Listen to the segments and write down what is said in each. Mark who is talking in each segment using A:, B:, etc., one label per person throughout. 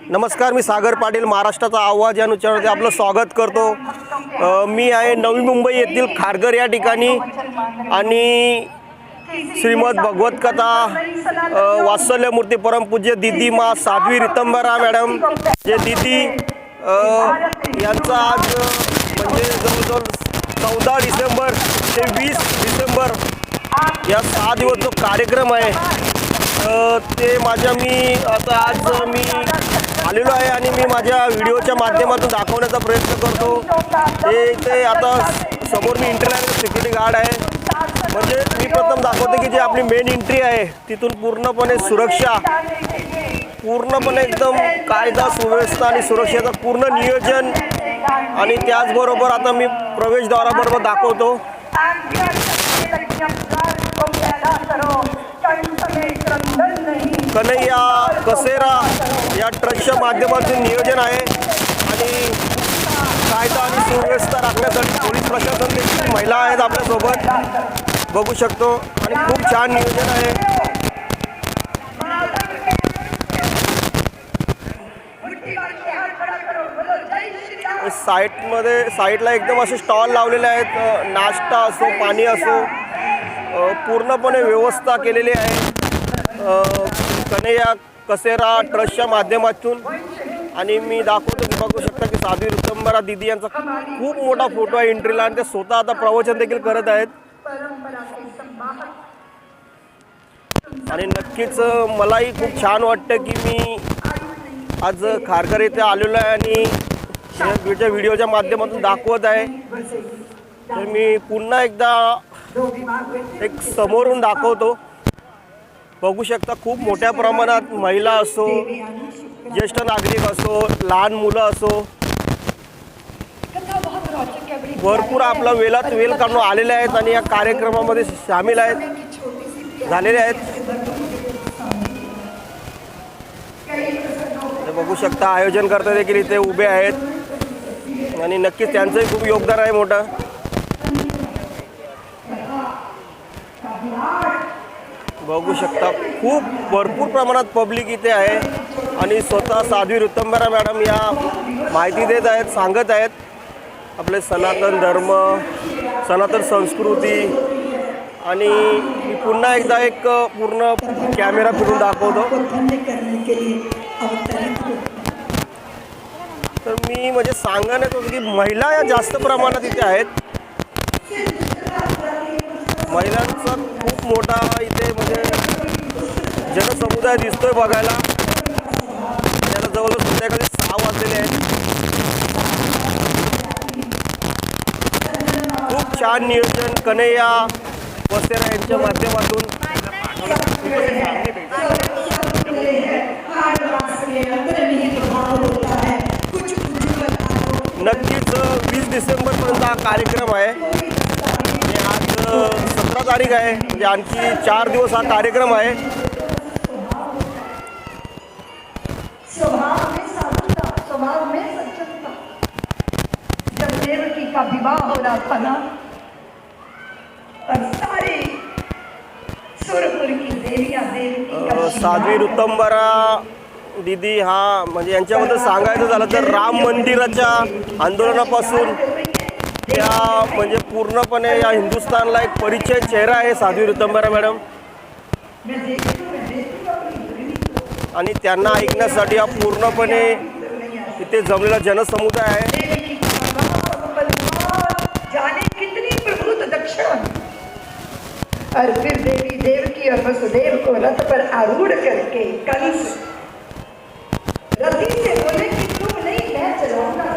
A: नमस्कार मी सागर पाटील महाराष्ट्राचा आवाज या नुच्यावरती आपलं स्वागत करतो. मी आहे नवी मुंबई येथील खारघर या ठिकाणी आणि श्रीमद भगवत कथा वात्सल्य मूर्ती परमपूज्य दिदी मा साध्वी रितंबरा मॅडम जे दिदी यांचा आज म्हणजे जवळजवळ चौदा डिसेंबर ते वीस डिसेंबर या सहा दिवस जो कार्यक्रम आहे ते माझ्या मी आता आज मी आलेलो आहे आणि मी माझ्या व्हिडिओच्या माध्यमातून दाखवण्याचा प्रयत्न करतो. हे ते आता समोर मी इंटरनॅशनल सिक्युरिटी गार्ड आहे. म्हणजे मी प्रथम दाखवतो की जी आपली मेन एंट्री आहे तिथून पूर्णपणे सुरक्षा पूर्णपणे एकदम कायदा सुव्यवस्था आणि सुरक्षेचं पूर्ण नियोजन आणि त्याचबरोबर आता मी प्रवेशद्वाराबरोबर दाखवतो. कन्हैया कसेरा या ट्रस्टच्या माध्यमातून नियोजन आहे. आणि कायदा आणि सुव्यवस्था राखण्यासाठी पोलीस प्रशासन देखील महिला आहेत आपल्यासोबत. बघू शकतो. आणि खूप छान नियोजन आहे. साईटमध्ये साईटला एकदम असे स्टॉल लावलेले आहेत. नाश्ता असो पाणी असो पूर्णपणे व्यवस्था केलेली आहे. कन्हैया कसेरा ट्रस्टच्या माध्यमातून. आणि मी दाखवतो की बघू शकता की साधवी रुतंबरा दिदी यांचा खूप मोठा फोटो आहे एंट्रीला आणि ते स्वतः आता प्रवचन देखील करत आहेत. आणि नक्कीच मलाही खूप छान वाटतं की मी आज खारघर येथे आलेलो आहे आणि या व्हिडिओच्या माध्यमातून दाखवत आहे. तर मी पुन्हा एकदा एक समोरून दाखवतो. बघू शकता खूप मोठ्या प्रमाणात महिला असो ज्येष्ठ नागरिक असो लहान मुलं असो भरपूर आपला वेलात वेल काढून आलेले आहेत आणि या कार्यक्रमामध्ये सामील आहेत झालेले आहेत. बघू शकता आयोजन करता देखील इथे उभे आहेत. आणि नक्कीच त्यांचंही खूप योगदान आहे मोठं. बघू शकता. खूप भरपूर प्रमाणात पब्लिक इथे आहे. आणि स्वतः साध्वी ऋतंबरा मॅडम या माहिती देत आहेत सांगत आहेत. आपले सनातन धर्म सनातन संस्कृती. आणि मी पुन्हा एकदा एक पूर्ण कॅमेरा फिरून दाखवतो. तर मी म्हणजे सांगण्यात होतो की महिला या जास्त प्रमाणात इथे आहेत. महिलांचा खूप मोठा इथे म्हणजे दिसतोय बघायला. त्याला जवळजवळ संध्याकाळी सहा वाजलेले आहेत. खूप छान नियोजन कन्हैया वसेरा यांच्या माध्यमातून. नक्कीच वीस डिसेंबरपर्यंत हा कार्यक्रम आहे. आज सतरा तारीख आहे. म्हणजे आणखी चार दिवस हा कार्यक्रम आहे.
B: स्वभाव में साधुता स्वभाव में सज्जनता जब देवकी का विवाह हो रहा था ना और सारे सुरपुर की देवियां देवकी
A: साध्वी ऋतंबरा दिदी हा म्हणजे यांच्याबद्दल सांगायचं झालं तर राम मंदिराच्या आंदोलनापासून त्या म्हणजे पूर्णपणे या हिंदुस्थानला एक परिचय चेहरा आहे साध्वी ऋतंबरा मॅडम
B: मैं देखती हूँ मैं देखती हूँ अपनी गृहिणी को
A: आणि त्यांना ऐकण्यासाठी हा पूर्णपणे इथे जमलेला जनसमुदाय आहे.
B: का और फिर देवी देवकी और वसुदेव को रथ पर आरूढ़ करके कंस। रथी से बोले कि तुम नहीं मैं चलाऊंगा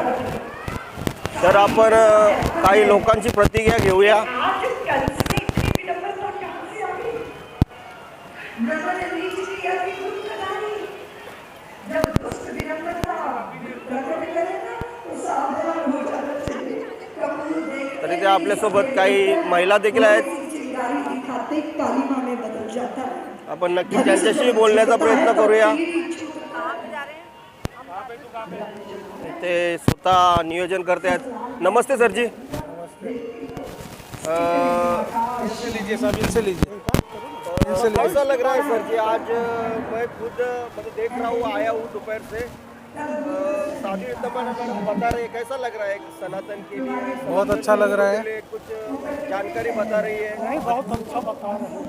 A: तर आपण काही लोकांची प्रतिक्रिया घेऊया
B: आज कंस की इतनी विडंबना कहाँ से आ गई ब्रह्मा ने नीच किया कि खुद कलानी जब दुष्ट विडंबना प्रकट करे ना तो सावधान हो जाना चाहिए कपूर देख
A: आपल्यासोबत काही महिला देखील आहेत आपण नक्की त्यांच्याशी बोलण्याचा प्रयत्न करूया. ते स्वतः नियोजन करते आहेत. नमस्ते सर जी कैसा लग रहा है सर जी आज मैं खुद मतलब देख रहा हूँ आया हूँ दोपहर से।
C: बता रहे हैं कैसा लग रहा है? सनातन के लिए
D: बहुत अच्छा लग रहा है।
C: कुछ जानकारी बता रही है।
A: नहीं बहुत अच्छा बता रहे हैं।